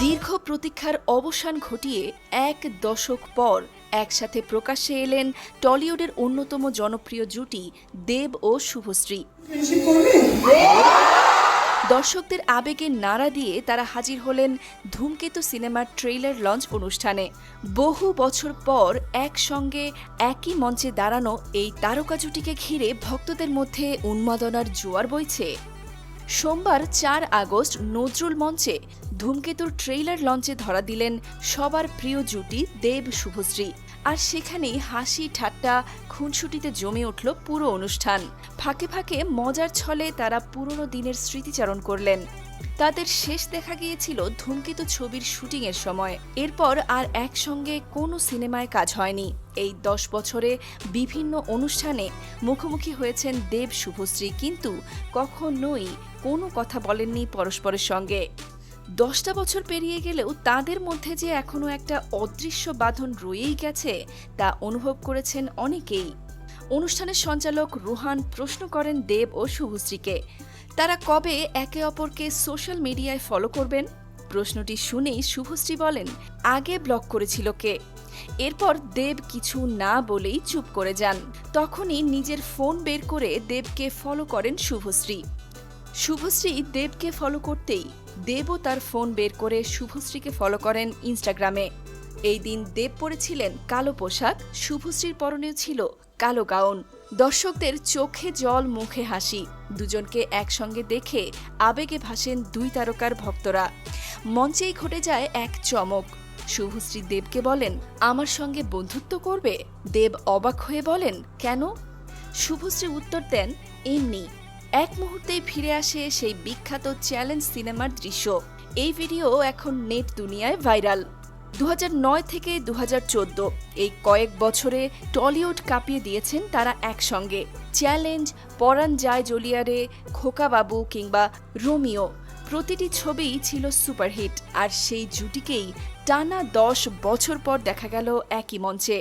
দীর্ঘ প্রতীক্ষার অবসান ঘটিয়ে এক দশক পর একসাথে প্রকাশ্যে এলেন টলিউডের অন্যতম জনপ্রিয় জুটি দেব ও শুভশ্রী। দর্শকদের আবেগে নাড়া দিয়ে তারা হাজির হলেন ধূমকেতু সিনেমার ট্রেইলার লঞ্চ অনুষ্ঠানে। বহু বছর পর একসঙ্গে একই মঞ্চে দাঁড়ানো এই তারকা জুটিকে ঘিরে ভক্তদের মধ্যে উন্মাদনার জোয়ার বইছে। সোমবার চার আগস্ট নজরুল মঞ্চে ধূমকেতুর ট্রেইলার লঞ্চে ধরা দিলেন সবার প্রিয় জুটি দেব শুভশ্রী। আর সেখানেই হাসি, ঠাট্টা, খুনসুটিতে জমে উঠল পুরো অনুষ্ঠান। ফাঁকে ফাঁকে মজার ছলে তারা পুরনো দিনের স্মৃতিচারণ করলেন। তাদের শেষ দেখা গিয়েছিল ধূমকেতু ছবির শুটিংয়ের সময়। এরপর আর একসঙ্গে কোনো সিনেমায় কাজ হয়নি। এই দশ বছরে বিভিন্ন অনুষ্ঠানে মুখোমুখি হয়েছেন দেব শুভশ্রী, কিন্তু কখনোই কোনো কথা বলেননি পরস্পরের সঙ্গে। দশটা বছর পেরিয়ে গেলেও তাদের মধ্যে যে এখনও একটা অদৃশ্য বাঁধন রয়েই গেছে, তা অনুভব করেছেন অনেকেই। অনুষ্ঠানের সঞ্চালক রুহান প্রশ্ন করেন দেব ও শুভশ্রীকে, তারা কবে একে অপরকে সোশ্যাল মিডিয়ায় ফলো করবেন? প্রশ্নটি শুনেই শুভশ্রী বলেন, আগে ব্লক করেছিল কে? এরপর দেব কিছু না বলেই চুপ করে যান। তখনই নিজের ফোন বের করে দেবকে ফলো করেন শুভশ্রী। শুভশ্রী দেবকে ফলো করতেই দেবও তার ফোন বের করে শুভশ্রীকে ফলো করেন ইনস্টাগ্রামে এই দিন দেব পরেছিলেন কালো পোশাক, শুভশ্রীর পরনেও ছিল কালো গাউন। দর্শকদের চোখে জল, মুখে হাসি। দুজনকে একসঙ্গে দেখে আবেগে ভাসেন দুই তারকার ভক্তরা। মঞ্চেই ঘটে যায় এক চমক। শুভশ্রী দেবকে বলেন, আমার সঙ্গে বন্ধুত্ব করবে? দেব অবাক হয়ে বলেন, কেন? শুভশ্রী উত্তর দেন, এমনি। এক মুহূর্তেই ফিরে আসে সেই বিখ্যাত চ্যালেঞ্জ সিনেমার দৃশ্য। এই ভিডিও এখন নেট দুনিয়ায় ভাইরাল। দু হাজার নয় থেকে দু হাজার চোদ্দ, এই কয়েক বছরে টলিউড কাঁপিয়ে দিয়েছেন তারা একসঙ্গে। চ্যালেঞ্জ, পরাণ যায় জলিয়ারে, খোকাবাবু কিংবা রোমিও, প্রতিটি ছবিই ছিল সুপারহিট, আর সেই জুটিকেই টানা দশ বছর পর দেখা গেল একই মঞ্চে।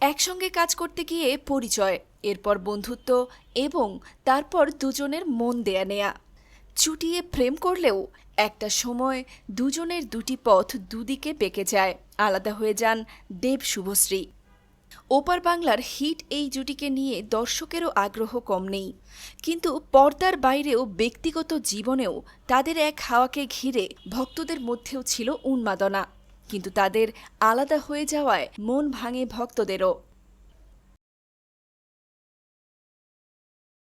একসঙ্গে কাজ করতে গিয়ে পরিচয়, এরপর বন্ধুত্ব এবং তারপর দুজনের মন দেয়া নেয়া। চুটিয়ে প্রেম করলেও একটা সময় দুজনের দুটি পথ দুদিকে পেকে যায়, আলাদা হয়ে যান দেব শুভশ্রী। ওপার বাংলার হিট এই জুটিকে নিয়ে দর্শকেরও আগ্রহ কম নেই। কিন্তু পর্দার বাইরেও ব্যক্তিগত জীবনেও তাদের এক হাওয়াকে ঘিরে ভক্তদের মধ্যেও ছিল উন্মাদনা। কিন্তু তাদের আলাদা হয়ে যাওয়ায় মন ভাঙে ভক্তদেরও।